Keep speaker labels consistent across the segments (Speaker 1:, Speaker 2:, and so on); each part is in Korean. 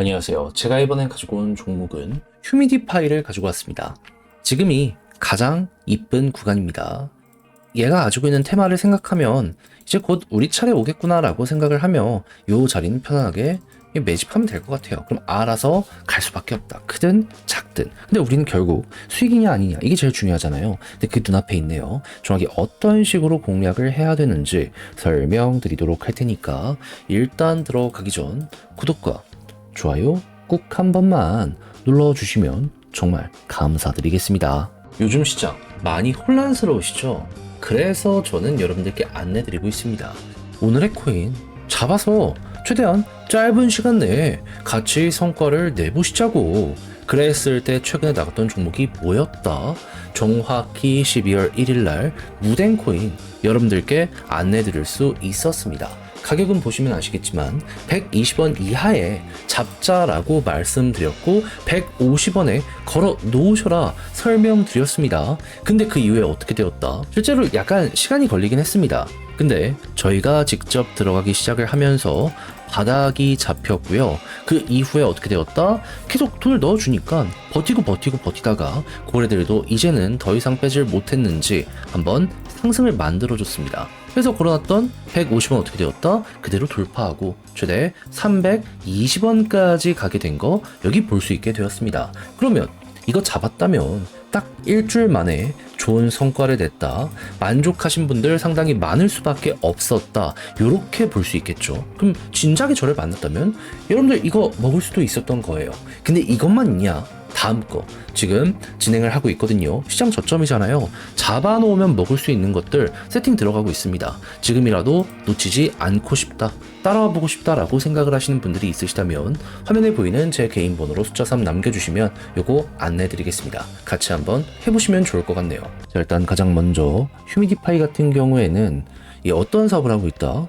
Speaker 1: 안녕하세요. 제가 이번에 가지고 온 종목은 휴미디파이를 가지고 왔습니다. 지금이 가장 이쁜 구간입니다. 얘가 가지고 있는 테마를 생각하면 이제 곧 우리 차례 오겠구나라고 생각을 하며 이 자리는 편안하게 매집하면 될 것 같아요. 그럼 알아서 갈 수밖에 없다. 크든 작든. 근데 우리는 결국 수익이냐 아니냐 이게 제일 중요하잖아요. 근데 그 눈앞에 있네요. 정확히 어떤 식으로 공략을 해야 되는지 설명드리도록 할 테니까 일단 들어가기 전 구독과 좋아요 꾹 한 번만 눌러주시면 정말 감사드리겠습니다. 요즘 시장 많이 혼란스러우시죠? 그래서 저는 여러분들께 안내드리고 있습니다. 오늘의 코인 잡아서 최대한 짧은 시간 내에 같이 성과를 내보시자고. 그랬을 때 최근에 나갔던 종목이 뭐였다? 정확히 12월 1일 날 무덴 코인 여러분들께 안내 드릴 수 있었습니다. 가격은 보시면 아시겠지만 120원 이하에 잡자라고 말씀드렸고 150원에 걸어 놓으셔라 설명드렸습니다. 근데 그 이후에 어떻게 되었다? 실제로 약간 시간이 걸리긴 했습니다. 근데 저희가 직접 들어가기 시작을 하면서 바닥이 잡혔고요. 그 이후에 어떻게 되었다? 계속 돈을 넣어주니까 버티고 버티고 버티다가 고래들도 이제는 더 이상 빼질 못했는지 한번 상승을 만들어줬습니다. 그래서 걸어놨던 150원 어떻게 되었다? 그대로 돌파하고 최대 320원까지 가게 된 거 여기 볼 수 있게 되었습니다. 그러면 이거 잡았다면 딱 일주일 만에 좋은 성과를 냈다. 만족하신 분들 상당히 많을 수밖에 없었다. 요렇게 볼 수 있겠죠. 그럼 진작에 저를 만났다면 여러분들 이거 먹을 수도 있었던 거예요. 근데 이것만 있냐? 다음 거 지금 진행을 하고 있거든요. 시장 저점이잖아요. 잡아놓으면 먹을 수 있는 것들 세팅 들어가고 있습니다. 지금이라도 놓치지 않고 싶다. 따라와 보고 싶다라고 생각을 하시는 분들이 있으시다면 화면에 보이는 제 개인 번호로 숫자 3 남겨주시면 요거 안내드리겠습니다. 같이 한번 해보시면 좋을 것 같네요. 자, 일단 가장 먼저 휴미디파이 같은 경우에는 이 어떤 사업을 하고 있다?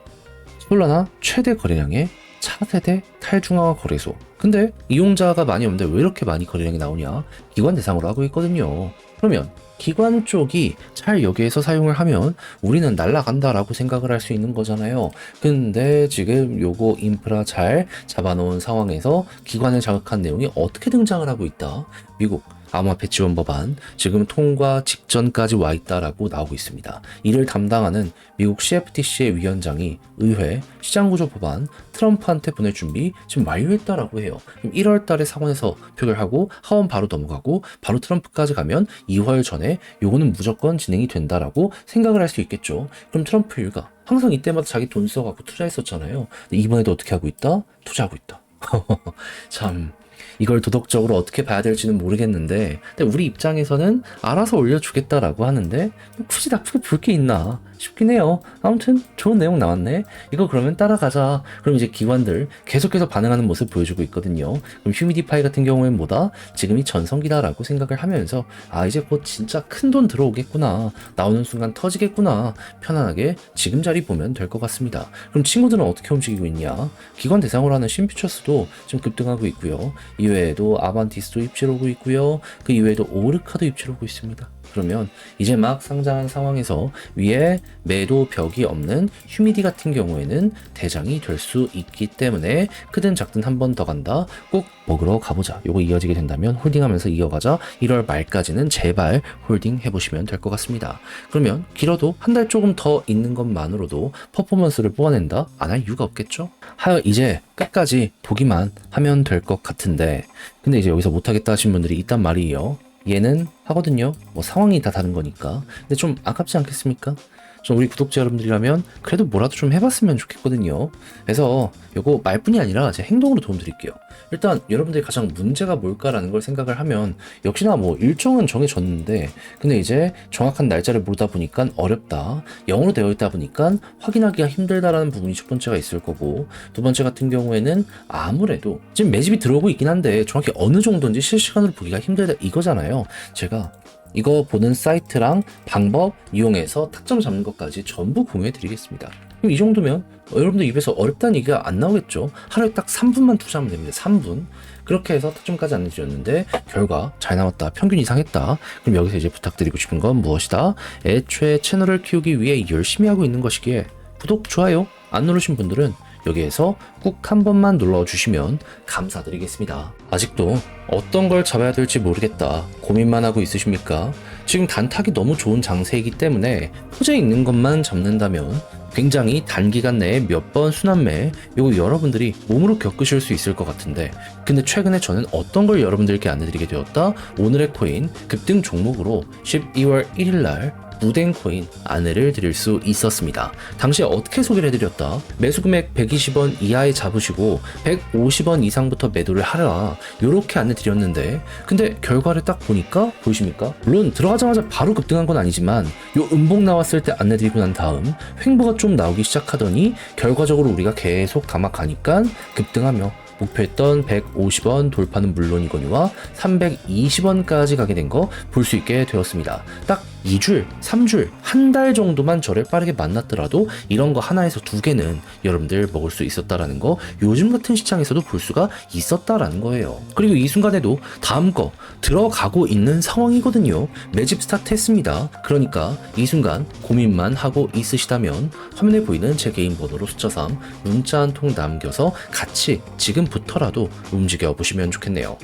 Speaker 1: 솔라나 최대 거래량의 차세대 탈중앙화 거래소. 근데 이용자가 많이 없는데 왜 이렇게 많이 거래량이 나오냐? 기관 대상으로 하고 있거든요. 그러면 기관 쪽이 잘 여기에서 사용을 하면 우리는 날라간다라고 생각을 할 수 있는 거잖아요. 근데 지금 요거 인프라 잘 잡아놓은 상황에서 기관을 자극한 내용이 어떻게 등장을 하고 있다? 미국 암호화폐 지원 법안 지금 통과 직전까지 와 있다라고 나오고 있습니다. 이를 담당하는 미국 CFTC의 위원장이 의회 시장구조 법안 트럼프한테 보낼 준비 지금 완료했다라고 해요. 1월 달에 상원에서 표결하고 하원 바로 넘어가고 바로 트럼프까지 가면 2월 전에 요거는 무조건 진행이 된다라고 생각을 할 수 있겠죠. 그럼 트럼프 일가 항상 이때마다 자기 돈 써갖고 투자했었잖아요. 이번에도 어떻게 하고 있다? 투자하고 있다. 참 이걸 도덕적으로 어떻게 봐야 될지는 모르겠는데 근데 우리 입장에서는 알아서 올려주겠다라고 하는데 굳이 나쁘게 볼 게 있나 싶긴 해요. 아무튼 좋은 내용 나왔네. 이거 그러면 따라가자. 그럼 이제 기관들 계속해서 반응하는 모습 보여주고 있거든요. 그럼 휴미디파이 같은 경우엔 뭐다? 지금이 전성기다라고 생각을 하면서 아 이제 곧 진짜 큰 돈 들어오겠구나. 나오는 순간 터지겠구나. 편안하게 지금 자리 보면 될 것 같습니다. 그럼 친구들은 어떻게 움직이고 있냐? 기관 대상으로 하는 신퓨처스도 좀 급등하고 있고요. 이외에도 아반티스도 입질 오고 있고요. 그 이외에도 오르카도 입질 오고 있습니다. 그러면 이제 막 상장한 상황에서 위에 매도 벽이 없는 휴미디 같은 경우에는 대장이 될 수 있기 때문에 크든 작든 한 번 더 간다. 꼭 먹으러 가보자. 요거 이어지게 된다면 홀딩하면서 이어가자. 1월 말까지는 제발 홀딩 해보시면 될 것 같습니다. 그러면 길어도 한 달 조금 더 있는 것만으로도 퍼포먼스를 뽑아낸다? 안 할 이유가 없겠죠? 하여 이제 끝까지 보기만 하면 될 것 같은데 근데 이제 여기서 못하겠다 하신 분들이 있단 말이에요. 얘는 하거든요. 뭐 상황이 다 다른 거니까. 근데 좀 아깝지 않겠습니까? 좀 우리 구독자 여러분들이라면 그래도 뭐라도 좀 해봤으면 좋겠거든요. 그래서 요거 말뿐이 아니라 제 행동으로 도움 드릴게요. 일단 여러분들이 가장 문제가 뭘까라는 걸 생각을 하면 역시나 뭐 일정은 정해졌는데 근데 이제 정확한 날짜를 모르다 보니까 어렵다. 영어로 되어 있다 보니까 확인하기가 힘들다라는 부분이 첫 번째가 있을 거고 두 번째 같은 경우에는 아무래도 지금 매집이 들어오고 있긴 한데 정확히 어느 정도인지 실시간으로 보기가 힘들다 이거잖아요. 제가 이거 보는 사이트랑 방법 이용해서 타점 잡는 것까지 전부 공유해 드리겠습니다. 이 정도면 여러분들 입에서 어렵다는 얘기가 안 나오겠죠. 하루에 딱 3분만 투자하면 됩니다. 3분. 그렇게 해서 타점까지 안내드렸는데 결과 잘 나왔다. 평균 이상했다. 그럼 여기서 이제 부탁드리고 싶은 건 무엇이다? 애초에 채널을 키우기 위해 열심히 하고 있는 것이기에 구독, 좋아요 안 누르신 분들은 여기에서 꾹 한 번만 눌러주시면 감사드리겠습니다. 아직도 어떤 걸 잡아야 될지 모르겠다 고민만 하고 있으십니까? 지금 단타기 너무 좋은 장세이기 때문에 호재 있는 것만 잡는다면 굉장히 단기간 내에 몇 번 순환매 요거 여러분들이 몸으로 겪으실 수 있을 것 같은데 근데 최근에 저는 어떤 걸 여러분들께 안내드리게 되었다 오늘의 코인 급등 종목으로 12월 1일날 무덴 코인 안내를 드릴 수 있었습니다. 당시에 어떻게 소개를 해드렸다? 매수 금액 120원 이하에 잡으시고 150원 이상부터 매도를 하라. 요렇게 안내 드렸는데 근데 결과를 딱 보니까 보이십니까? 물론 들어가자마자 바로 급등한 건 아니지만 요 음봉 나왔을 때 안내 드리고 난 다음 횡보가 좀 나오기 시작하더니 결과적으로 우리가 계속 담아가니까 급등하며 목표했던 150원 돌파는 물론이거니와 320원까지 가게 된 거 볼 수 있게 되었습니다. 딱 2줄, 3줄, 한달 정도만 저를 빠르게 만났더라도 이런 거 하나에서 두 개는 여러분들 먹을 수 있었다라는 거 요즘 같은 시장에서도 볼 수가 있었다라는 거예요. 그리고 이 순간에도 다음 거 들어가고 있는 상황이거든요. 매집 스타트 했습니다. 그러니까 이 순간 고민만 하고 있으시다면 화면에 보이는 제 개인 번호로 숫자 3 문자 한 통 남겨서 같이 지금부터라도 움직여 보시면 좋겠네요.